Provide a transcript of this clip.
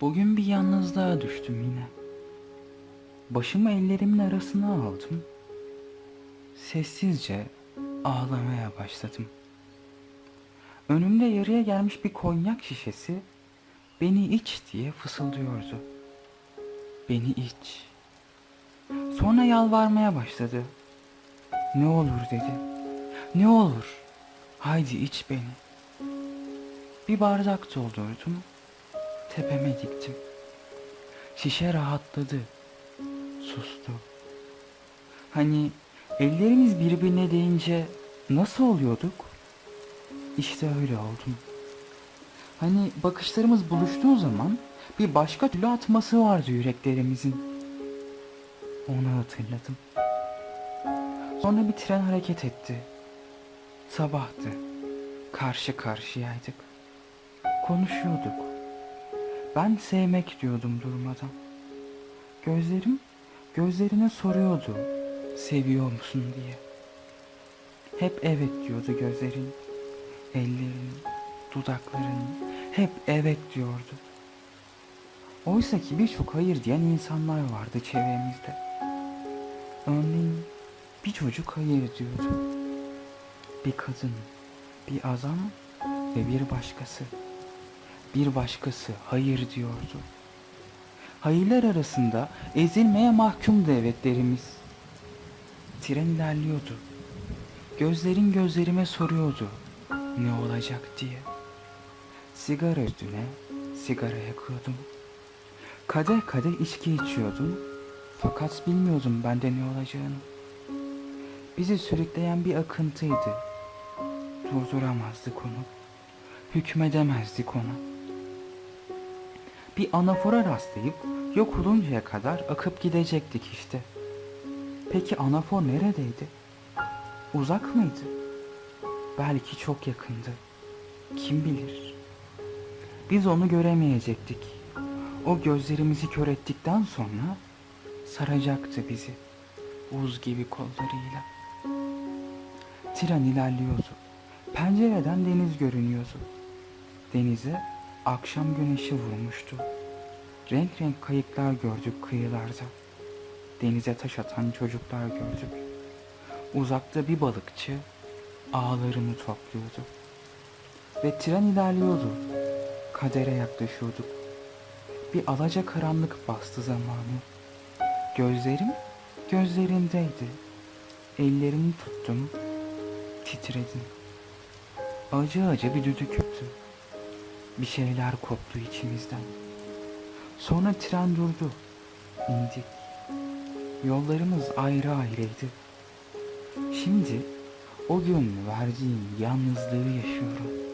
Bugün bir yalnızlığa düştüm yine. Başımı ellerimin arasına aldım. Sessizce ağlamaya başladım. Önümde yarıya gelmiş bir konyak şişesi beni iç diye fısıldıyordu. Beni iç. Sonra yalvarmaya başladı. Ne olur dedi. Ne olur. Haydi iç beni. Bir bardak doldurdum. Tepeme diktim. Şişe rahatladı. Sustu. Hani ellerimiz birbirine değince nasıl oluyorduk? İşte öyle oldum. Hani bakışlarımız buluştuğu zaman bir başka türlü atması vardı yüreklerimizin. Onu hatırladım. Sonra bir tren hareket etti. Sabahtı. Karşı karşıyaydık. Konuşuyorduk. Ben sevmek diyordum durmadan. Gözlerim gözlerine soruyordu. Seviyor musun diye. Hep evet diyordu gözlerin. Ellerin, dudakların hep evet diyordu. Oysa ki birçok hayır diyen insanlar vardı çevremizde. Örneğin bir çocuk hayır diyordu. Bir kadın, bir adam ve bir başkası. Bir başkası hayır diyordu. Hayırlar arasında ezilmeye mahkumdu evetlerimiz. Tren ilerliyordu. Gözlerin gözlerime soruyordu ne olacak diye. Sigara üstüne sigara yakıyordum. Kadeh kadeh içki içiyordum. Fakat bilmiyordum bende ne olacağını. Bizi sürükleyen bir akıntıydı. Durduramazdık onu. Hükmedemezdik ona. Bir anafora rastlayıp yok oluncaya kadar akıp gidecektik işte. Peki anafor neredeydi? Uzak mıydı? Belki çok yakındı. Kim bilir? Biz onu göremeyecektik. O gözlerimizi kör ettikten sonra saracaktı bizi buz gibi kollarıyla. Tren ilerliyordu. Pencereden deniz görünüyordu. Denize akşam güneşi vurmuştu. Renk renk kayıklar gördük kıyılarda. Denize taş atan çocuklar gördük. Uzakta bir balıkçı ağlarını topluyordu. Ve tren ilerliyordu. Kadere yaklaşıyorduk. Bir alaca karanlık bastı zamanı. Gözlerim gözlerindeydi. Ellerimi tuttum. Titredim. Acı acı bir düdük öttü. Bir şeyler koptu içimizden. Sonra tren durdu. İndik. Yollarımız ayrı ayrıydı. Şimdi o gün verdiğim yalnızlığı yaşıyorum.